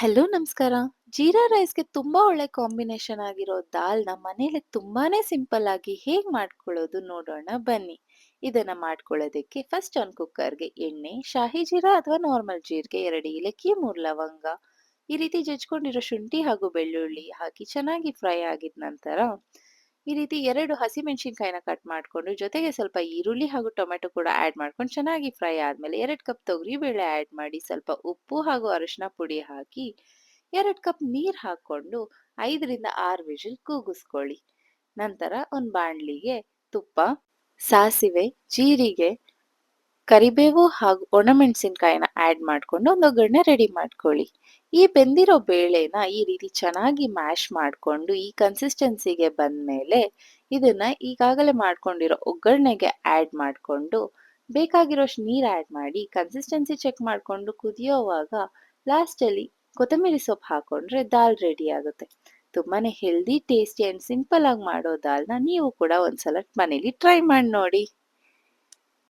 Hello ನಮಸ್ಕಾರ. ಜೀರಾ ರೈಸ್‌ಗೆ ತುಂಬಾ ಒಳ್ಳೆ ಕಾಂಬಿನೇಷನ್ ಆಗಿರೋ ದಾಲ್‌ನ ಮನೇಲಿ ತುಂಬಾನೇ ಸಿಂಪಲ್ ಆಗಿ ಹೇಗ್ ಮಾಡ್ಕೊಳ್ಳೋದು ನೋಡೋಣ ಬನ್ನಿ. ಇದನ್ನ ಮಾಡ್ಕೊಳ್ಳೋದಕ್ಕೆ ಫಸ್ಟ್ ಒಂದು ಕುಕ್ಕರ್‌ಗೆ ಎಣ್ಣೆ, ಶಾಹಿ ಜೀರಾ ಅಥವಾ ನಾರ್ಮಲ್ ಜೀರಿಗೆ, ಎರಡು ಇಲಕ್ಕಿ ಮೂರು ಲವಂಗ, ಈ ರೀತಿ ಜಜ್ಕೊಂಡಿರೋ ಶುಂಠಿ ಹಾಗೂ ಬೆಳ್ಳುಳ್ಳಿ ಹಾಕಿ ಚೆನ್ನಾಗಿ ಫ್ರೈ ಆಗಿದ ನಂತರ, ಈ ರೀತಿ ಎರಡು ಹಸಿಮೆಣಸಿನಕಾಯಿನ ಕಟ್ ಮಾಡಿಕೊಂಡು ಜೊತೆಗೆ ಸ್ವಲ್ಪ ಈರುಳ್ಳಿ ಹಾಗೂ ಟೊಮೆಟೊ ಕೂಡ ಆ್ಯಡ್ ಮಾಡ್ಕೊಂಡು ಚೆನ್ನಾಗಿ ಫ್ರೈ ಆದಮೇಲೆ ಎರಡು ಕಪ್ ತೊಗರಿಬೇಳೆ ಆ್ಯಡ್ ಮಾಡಿ, ಸ್ವಲ್ಪ ಉಪ್ಪು ಹಾಗೂ ಅರಿಶಿನ ಪುಡಿ ಹಾಕಿ, ಎರಡು ಕಪ್ ನೀರು ಹಾಕ್ಕೊಂಡು ಐದರಿಂದ ಆರು ವಿಷಲ್ ಕೂಗಿಸ್ಕೊಳ್ಳಿ. ನಂತರ ಒಂದು ಬಾಣಲಿಗೆ ತುಪ್ಪ, ಸಾಸಿವೆ, ಜೀರಿಗೆ, ಕರಿಬೇವು ಹಾಗೂ ಒಣಮೆಣಸಿನಕಾಯಿನ ಆಡ್ ಮಾಡ್ಕೊಂಡು ಒಂದು ಒಗ್ಗರಣೆ ರೆಡಿ ಮಾಡ್ಕೊಳ್ಳಿ. ಈ ಬೆಂದಿರೋ ಬೇಳೆನ ಈ ರೀತಿ ಚೆನ್ನಾಗಿ ಮ್ಯಾಶ್ ಮಾಡಿಕೊಂಡು ಈ ಕನ್ಸಿಸ್ಟೆನ್ಸಿಗೆ ಬಂದ ಮೇಲೆ ಇದನ್ನ ಈಗಾಗಲೇ ಮಾಡ್ಕೊಂಡಿರೋ ಒಗ್ಗರಣೆಗೆ ಆಡ್ ಮಾಡಿಕೊಂಡು ಬೇಕಾಗಿರೋಷ್ಟು ನೀರು ಆ್ಯಡ್ ಮಾಡಿ, ಕನ್ಸಿಸ್ಟೆನ್ಸಿ ಚೆಕ್ ಮಾಡಿಕೊಂಡು ಕುದಿಯೋವಾಗ ಲಾಸ್ಟಲ್ಲಿ ಕೊತ್ತಂಬರಿ ಸೊಪ್ಪು ಹಾಕೊಂಡ್ರೆ ದಾಲ್ ರೆಡಿ ಆಗುತ್ತೆ. ತುಂಬಾನೇ ಹೆಲ್ದಿ, ಟೇಸ್ಟಿ ಆ್ಯಂಡ್ ಸಿಂಪಲ್ ಆಗಿ ಮಾಡೋ ದಾಲ್‌ನ ನೀವು ಕೂಡ ಒಂದ್ಸಲ ಮನೇಲಿ ಟ್ರೈ ಮಾಡಿ ನೋಡಿ.